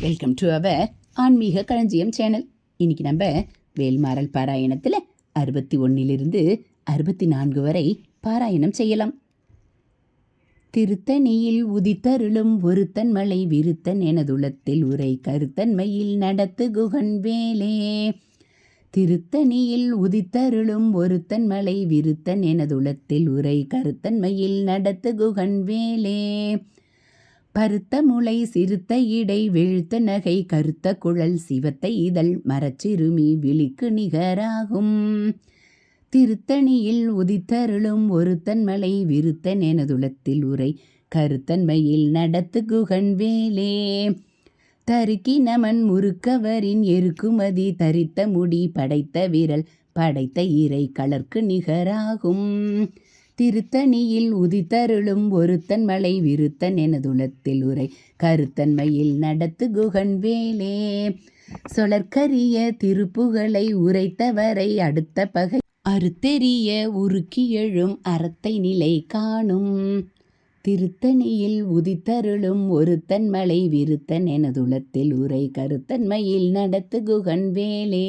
Welcome to our ஆன்மீக களஞ்சியம் channel இன்னைக்கு நம்ம வேல்மாறல் பாராயணத்தில் அறுபத்தி ஒன்னிலிருந்து அறுபத்தி நான்கு வரை பாராயணம் செய்யலாம். திருத்தணியில் உதித்தருளும் ஒருத்தன் மலை விருத்தன் எனதுளத்தில் உரை கருத்தன்மையில் நடத்து குகன் வேலே. திருத்தணியில் உதித்தருளும் ஒருத்தன் மலை விருத்தன் எனதுளத்தில் உரை கருத்தன்மையில் நடத்து குகன் வேலே. பருத்த முளை சிறுத்த இடை வீழ்த்த நகை கருத்த குழல் சிவத்த இதழ் மரச்சிறுமி விழிக்கு நிகராகும். திருத்தணியில் உதித்தருளும் ஒருத்தன் மலை விருத்தன் எனதுளத்தில் உரை கருத்தன்மையில் நடத்து குகன் வேலே. தருக்கி நமன் முறுக்கவரின் எருக்குமதி தரித்த முடி படைத்த விரல் படைத்த இறை கலர்க்கு நிகராகும். திருத்தணியில் உதித்தருளும் ஒருத்தன் மலை விருத்தன் எனதுளத்தில் உரை. கருத்தன்மையில் நடத்து குகன் வேலே. சொலற்கரிய திருப்புகளை உரைத்தவரை அடுத்த பகை. அறுத்தெறிய உருக்கி எழும் அறத்தை நிலை காணும். திருத்தணியில் உதித்தருளும் ஒருத்தன் மலை விருத்தன் எனதுளத்தில் உரை. கருத்தன்மையில் நடத்து குகன் வேலே.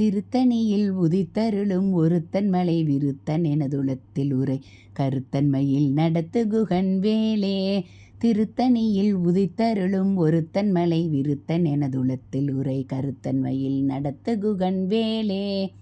திருத்தணியில் உதித்தருளும் ஒருத்தன் மலை விருத்தன் எனதுளத்தில் உரை. கருத்தன்மையில் நடத்து குகன் வேலே. திருத்தணியில் உதித்தருளும் ஒருத்தன் மலை விருத்தன் எனதுளத்தில் உரை. கருத்தன்மையில் நடத்து குகன் வேலே.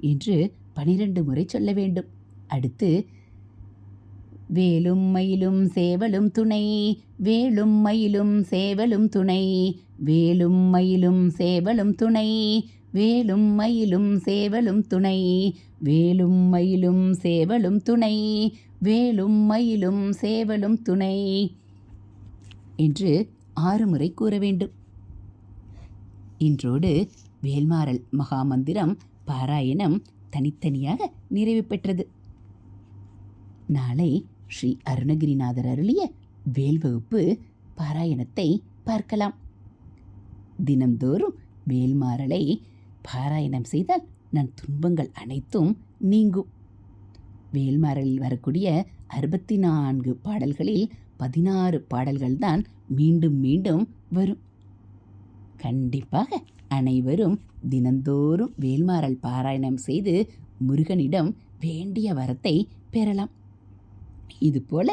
என்று பனிரெண்டு முறை சொல்ல வேண்டும். அடுத்து வேலும் மயிலும் சேவலும் துணை. வேலும் மயிலும் சேவலும் துணை. வேலும் மயிலும் சேவலும் துணை. வேலும் மயிலும் சேவலும் துணை. வேலும் மயிலும் சேவலும் துணை. வேலும் மயிலும் சேவலும் துணை. என்று ஆறு முறை கூற வேண்டும். இன்றோடு வேல்மாறல் மகாமந்திரம் பாராயணம் தனித்தனியாக நிறைவு பெற்றது. நாளை ஸ்ரீ அருணகிரிநாதர் அருளிய வேல் வகுப்பு பாராயணத்தை பார்க்கலாம். தினம்தோறும் வேல்மாறலை பாராயணம் செய்தால் நன் துன்பங்கள் அனைத்தும் நீங்கும். வேல்மாறலில் வரக்கூடிய அறுபத்தி நான்கு பாடல்களில் பதினாறு பாடல்கள்தான் மீண்டும் மீண்டும் வரும். கண்டிப்பாக அனைவரும் தினந்தோறும் வேல்மாறல் பாராயணம் செய்து முருகனிடம் வேண்டிய வரத்தை பெறலாம். இதுபோல்